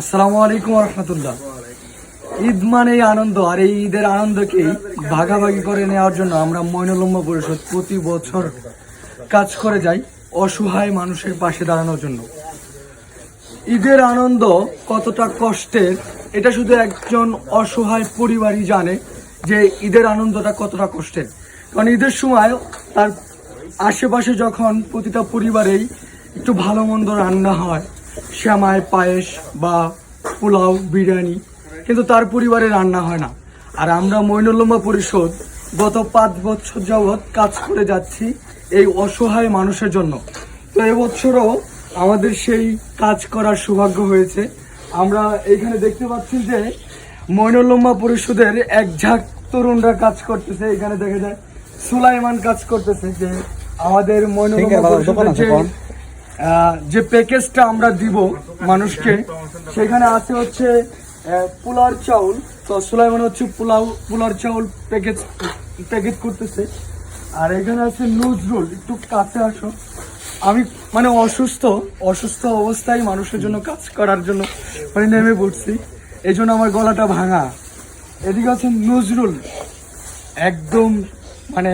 আসসালামু আলাইকুম রহমতুল্লাহ ঈদ মানেই আনন্দ, আর এই ঈদের আনন্দকেই ভাগাভাগি করে নেওয়ার জন্য আমরা ময়নলম্ব পরিষদ প্রতি বছর কাজ করে যাই অসহায় মানুষের পাশে দাঁড়ানোর জন্য। ঈদের আনন্দ কতটা কষ্টের, এটা শুধু একজন অসহায় পরিবারই জানে যে ঈদের আনন্দটা কতটা কষ্টের। কারণ ঈদের সময় তার আশেপাশে যখন প্রতিটা পরিবারেই একটু ভালো মন্দ রান্না হয় শ্যামায় পায়েস বা পোলাও বিরিয়ানি। কিন্তু তার পরিবারে রান্না হয় না। আর আমরা মৈনলম্বা পরিষদ গত পাঁচ বছর যাবৎ কাজ করে যাচ্ছি এই অসহায় মানুষের জন্য। তো এবছরও আমাদের সেই কাজ করার সৌভাগ্য হয়েছে। আমরা এখানে দেখতে পাচ্ছি যে মৈনলম্বা পরিষদের এক ঝাঁক তরুণরা কাজ করতেছে। এখানে দেখা যায় সুলাইমান কাজ করতেছে যে আমাদের মৈনলম্বা পরিষদের যে প্যাকেজটা আমরা দিব মানুষকে, সেখানে আছে হচ্ছে পোলার চাউল। তো সুলাইমান হচ্ছে পোলাও পোলার চাউল প্যাকেজ প্যাকেজ করতেছে। আর এখানে আছে নজরুল, একটু কাছে আসো। আমি মানে অসুস্থ অসুস্থ অবস্থায় মানুষের জন্য কাজ করার জন্য মানে নেমে পড়ছি। এই জন্য আমার গলাটা ভাঙা। এদিকে আছে নজরুল। একদম মানে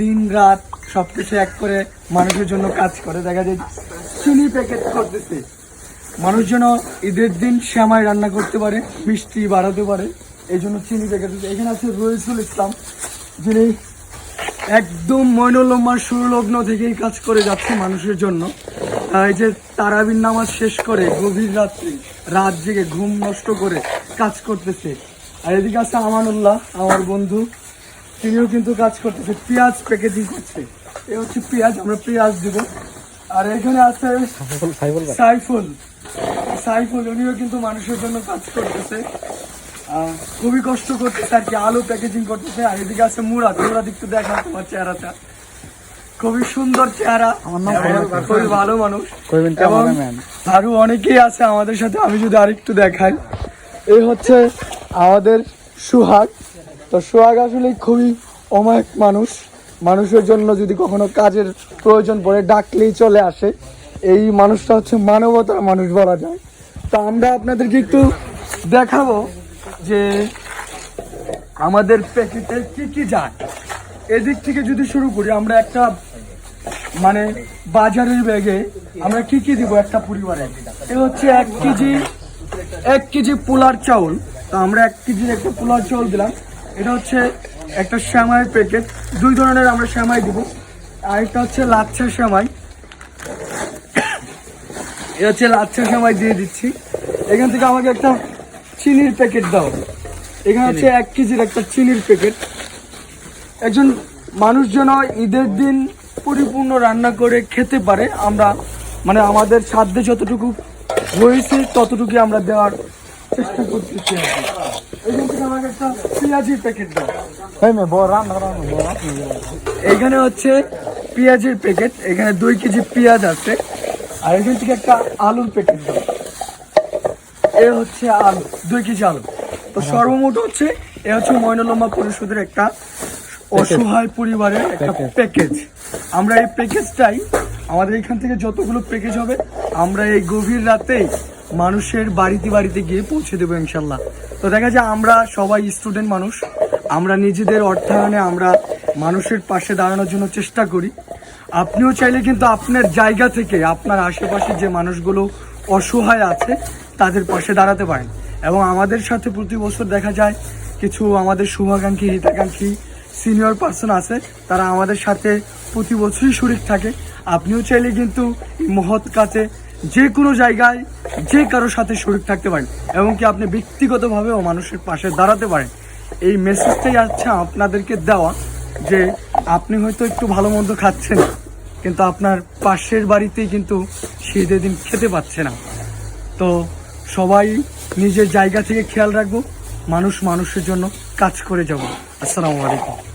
দিন রাত সবকিছু এক করে মানুষের জন্য কাজ করে। দেখা যায় চিনি প্যাকেট করতেছে। মানুষ যেন ঈদের দিন শ্যামায় রান্না করতে পারে, মিষ্টি বাড়াতে পারে এই জন্য চিনি প্যাকেট এখানে আছে রইসুল ইসলাম, যিনি একদম মৈনলম্বার সুলগ্ন থেকেই কাজ করে যাচ্ছে মানুষের জন্য। এই যে তারাবির নামাজ শেষ করে গভীর রাত্রি, রাত জেগে ঘুম নষ্ট করে কাজ করতেছে। আর এদিকে আছে আমানুল্লাহ, আমার বন্ধু, তিনিও কিন্তু কাজ করতেছে, পেঁয়াজ প্যাকেজিং করছে। এ হচ্ছে পেঁয়াজ, আমরা পেঁয়াজ দিব। আর এখানে আছে সাইফুল সাইফুল উনিও কিন্তু মানুষের জন্য কাজ করতেছে। খুবই কষ্ট করতেছে আর কি আলু প্যাকেজিং করতেছে। আর এদিকে আছে মুরাদ মুরাদ একটু দেখা তোমার চেহারাটা। খুবই সুন্দর চেহারা। খুবই ভালো মানুষ। এবং আরও অনেকেই আছে আমাদের সাথে আমি যদি আরেকটু দেখাই। এই হচ্ছে আমাদের সুহাগ। তো সোহাগ আসলে খুবই অমায়িক মানুষ। মানুষের জন্য যদি কখনো কাজের প্রয়োজন পড়ে, ডাকলেই চলে আসে। এই মানুষটা হচ্ছে মানবতার মানুষ বলা যায়। তো আমরা আপনাদেরকে একটু দেখাবো যে আমাদের প্যাকেটে কি কি যায়। এদিক থেকে যদি শুরু করি, আমরা একটা মানে বাজারের ব্যাগে আমরা কি কি দিব একটা পরিবারে? এ হচ্ছে এক কেজি এক কেজি পোলার চাউল। তো আমরা এক কেজির একটা পোলার চাউল দিলাম। এটা হচ্ছে একটা শ্যামাই প্যাকেট দুই ধরনের আমরা শ্যামাই দিব। আর একটা হচ্ছে লাচ্ছা শ্যামাই। এটা হচ্ছে লাচ্ছা শ্যামাই দিয়ে দিচ্ছি। এখান থেকে আমাকে একটা চিনির প্যাকেট দাও। এখানে হচ্ছে এক কেজির একটা চিনির প্যাকেট একজন মানুষ যেন ঈদের দিন পরিপূর্ণ রান্না করে খেতে পারে আমরা মানে আমাদের সাধ্যে যতটুকু হয়েছে ততটুকু আমরা দেওয়ার চেষ্টা করতেছি আর কি। এখান থেকে আমাকে একটা পেঁয়াজির প্যাকেট দাও এখানে হচ্ছে পেঁয়াজের প্যাকেট এখানে দুই কেজি পেঁয়াজ আছে। আর এখান থেকে একটা আলুর প্যাকেট দাও। এ হচ্ছে আলু দুই কেজি আলু। তো সর্বমোট হচ্ছে এ হচ্ছে ময়নলম্বা পরিষদের একটা অসহায় পরিবারের একটা প্যাকেজ আমরা এই প্যাকেজটাই আমাদের এখান থেকে যতগুলো প্যাকেজ হবে আমরা এই গভীর রাতেই মানুষের বাড়িতে বাড়িতে গিয়ে পৌঁছে দেবো ইনশাল্লাহ। তো দেখা যায় আমরা সবাই স্টুডেন্ট মানুষ। আমরা নিজেদের অর্থায়নে আমরা মানুষের পাশে দাঁড়ানোর জন্য চেষ্টা করি। আপনিও চাইলে কিন্তু আপনার জায়গা থেকে আপনার আশেপাশে যে মানুষগুলো অসহায় আছে, তাদের পাশে দাঁড়াতে পারেন। এবং আমাদের সাথে প্রতি বছর দেখা যায়, কিছু আমাদের শুভাকাঙ্ক্ষী, হিতাকাঙ্ক্ষী সিনিয়র পার্সন আছে, তারা আমাদের সাথে প্রতি বছরই শরিক থাকে। আপনিও চাইলে কিন্তু মহৎ কাজে যে কোনো জায়গায় যে কারোর সাথে শরিক থাকতে পারেন এবং কি আপনি ব্যক্তিগতভাবেও মানুষের পাশে দাঁড়াতে পারেন। এই মেসেজটাই আছে আপনাদেরকে দেওয়া যে আপনি হয়তো একটু ভালো মন্দ খাচ্ছেন, কিন্তু আপনার পাশের বাড়িতেই কিন্তু শীতের দিন খেতে পাচ্ছে না। তো সবাই নিজের জায়গা থেকে খেয়াল রাখব, মানুষ মানুষের জন্য কাজ করে যাব। আসসালামু আলাইকুম।